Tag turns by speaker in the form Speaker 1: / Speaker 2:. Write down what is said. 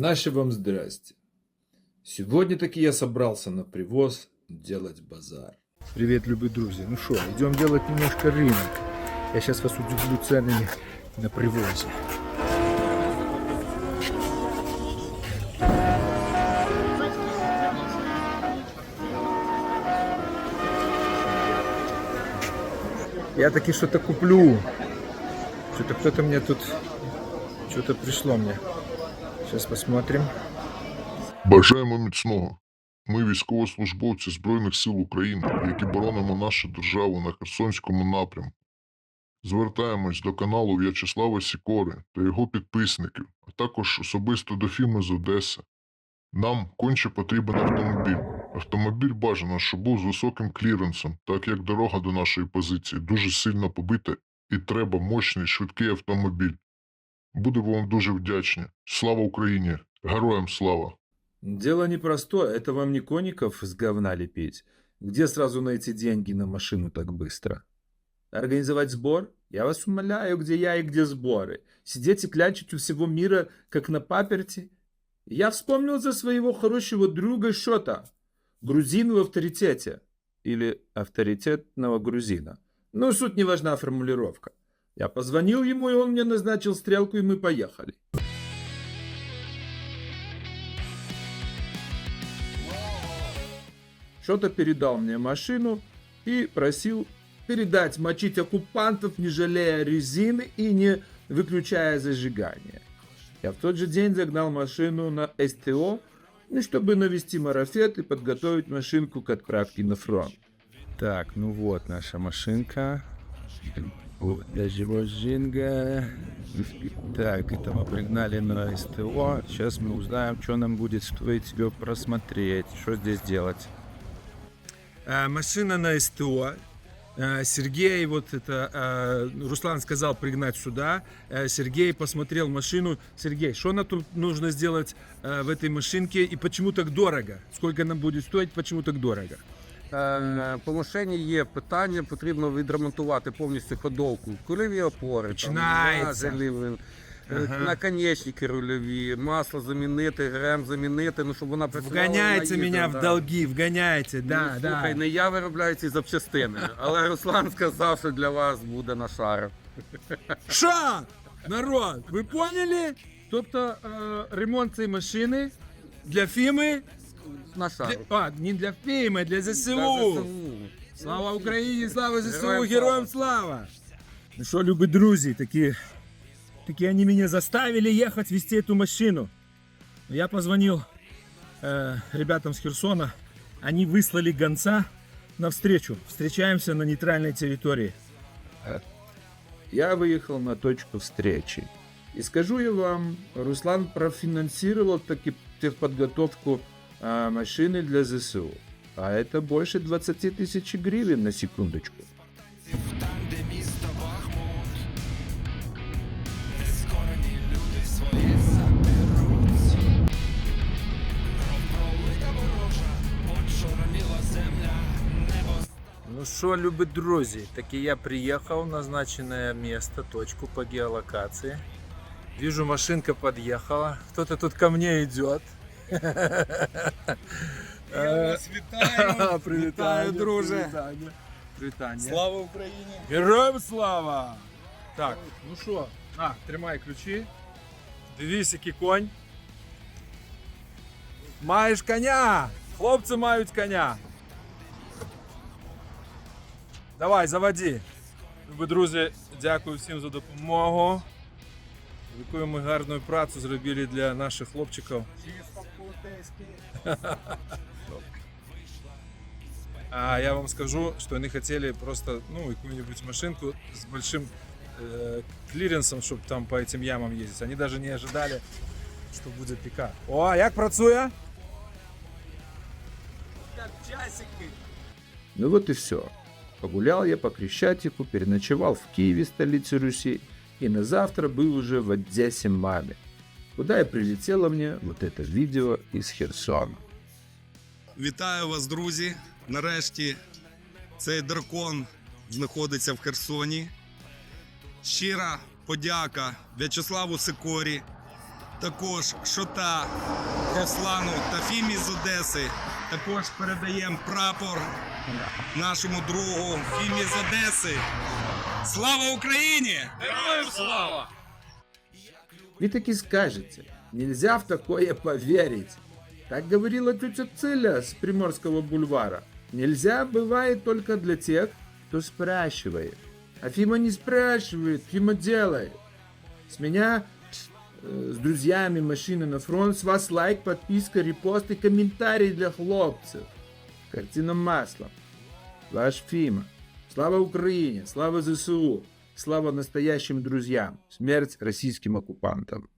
Speaker 1: Наше вам здрасте. Сегодня таки я собрался на привоз делать базар.
Speaker 2: Привет, любые друзья. Ну что, идем делать немножко рынок. Я сейчас вас удивлю ценами на привозе. Я таки что-то куплю. Что-то кто-то мне тут... Что-то пришло мне. Сейчас посмотрим.
Speaker 3: Бажаємо міцного. Ми військовослужбовці Збройних сил України, які боронимо нашу державу на Херсонському напрямку. Звертаємось до каналу В'ячеслава Сікори та його підписників, а також особисто до фірми з Одеси. Нам конче потрібен автомобіль. Автомобіль бажано, щоб був з високим кліренсом, так як дорога до нашої позиції дуже сильно побита і треба мощний швидкий автомобіль. Будемо вам дуже вдячні. Слава Україні! Героям слава!
Speaker 1: Дело непростое, это вам не коников с говна лепить. Где сразу найти деньги на машину так быстро? Организовать сбор? Я вас умоляю, где я и где сборы. Сидеть и клянчить у всего мира, как на паперти? Я вспомнил за своего хорошего друга Шота, грузин в авторитете. Или авторитетного грузина. Ну, суть не важна формулировка. Я позвонил ему, и он мне назначил стрелку, и мы поехали. Что-то передал мне машину и просил передать мочить оккупантов, не жалея резины и не выключая зажигание. Я в тот же день загнал машину на СТО, ну, чтобы навести марафет и подготовить машинку к отправке на фронт.
Speaker 2: Так, ну вот наша машинка. Вот даже машинка. Так, это мы пригнали на СТО. Сейчас мы узнаем, что нам будет стоить ее просмотреть. Что здесь делать? А, машина на СТО. А, Сергей, вот это, а, Руслан сказал пригнать сюда. А, Сергей посмотрел машину. Сергей, что нам тут нужно сделать в этой машинке и почему так дорого? Сколько нам будет стоить, почему так дорого?
Speaker 4: Е, По машині є питання, потрібно відремонтувати повністю ходовку, кульові опори, важелі, е,
Speaker 2: Ага.
Speaker 4: наконечники рульові, масло замінити, грем замінити, ну щоб вона працювала.
Speaker 2: Меня
Speaker 4: да.
Speaker 2: в долги, вгоняйте, да,
Speaker 4: ну,
Speaker 2: да.
Speaker 4: Слухай, не я виробляю ці запчастини, але Руслан сказав, що для вас буде на шару.
Speaker 2: Що? Народ, ви поняли? Тобто е, ремонт цієї машини для Фіми,
Speaker 4: На шару.
Speaker 2: для, а, не для Фіми, а для ЗСУ.
Speaker 4: Для ЗСУ.
Speaker 2: Слава Україні, слава ЗСУ,
Speaker 4: Героям
Speaker 2: героям слава! Ну что, любые друзья, такие, такие они меня заставили ехать вести эту машину. Я позвонил э, ребятам с Херсона, они выслали гонца навстречу. Встречаемся на нейтральной территории.
Speaker 1: Я выехал на точку встречи. И скажу я вам, Руслан профинансировал таки техподготовку а, машины для ЗСУ. А это больше 20 тысяч гривен на секундочку.
Speaker 2: Ну что, любые друзья, таки я приехал в назначенное место, точку по геолокации. Вижу, машинка подъехала. Кто-то тут ко мне идет.
Speaker 5: Вітаю! Вітаю, друже!
Speaker 2: Привітання.
Speaker 5: Слава Україні!
Speaker 2: Героям слава! Так, ну що, на, тримай ключі. Дивись, який конь. Маєш коня! Хлопці мають коня. Давай, заводи. Любі друзі, дякую всім за допомогу. Яку ми гарну працю зробили для наших хлопчиків. А я вам скажу, что они хотели просто, ну, какую-нибудь машинку с большим э, клиренсом, чтобы там по этим ямам ездить. Они даже не ожидали, что будет пикап. О, а як працює?
Speaker 1: Ну вот и все. Погулял я по Крещатику, переночевал в Киеве, столице Руси, и на завтра был уже в Одессе маме, куда и прилетело мне вот это видео из Херсона.
Speaker 5: Вітаю вас, друзі! Нарешті цей дракон знаходиться в Херсоні. Щира подяка В'ячеславу Сикорі також Шота Руслану та Фімі з Одеси. Також передаємо прапор нашому другу Фімі з Одеси. Слава Україні! Героям слава!
Speaker 1: Вы таки скажете, нельзя в такое поверить. Так говорила тетя Циля с Приморского бульвара. Нельзя бывает только для тех, кто спрашивает. А Фима не спрашивает, Фима делает. С меня, э, с друзьями машины на фронт, с вас лайк, подписка, репост и комментарий для хлопцев. Картина маслом. Ваш Фима. Слава Украине, слава ЗСУ, слава настоящим друзьям, смерть российским оккупантам.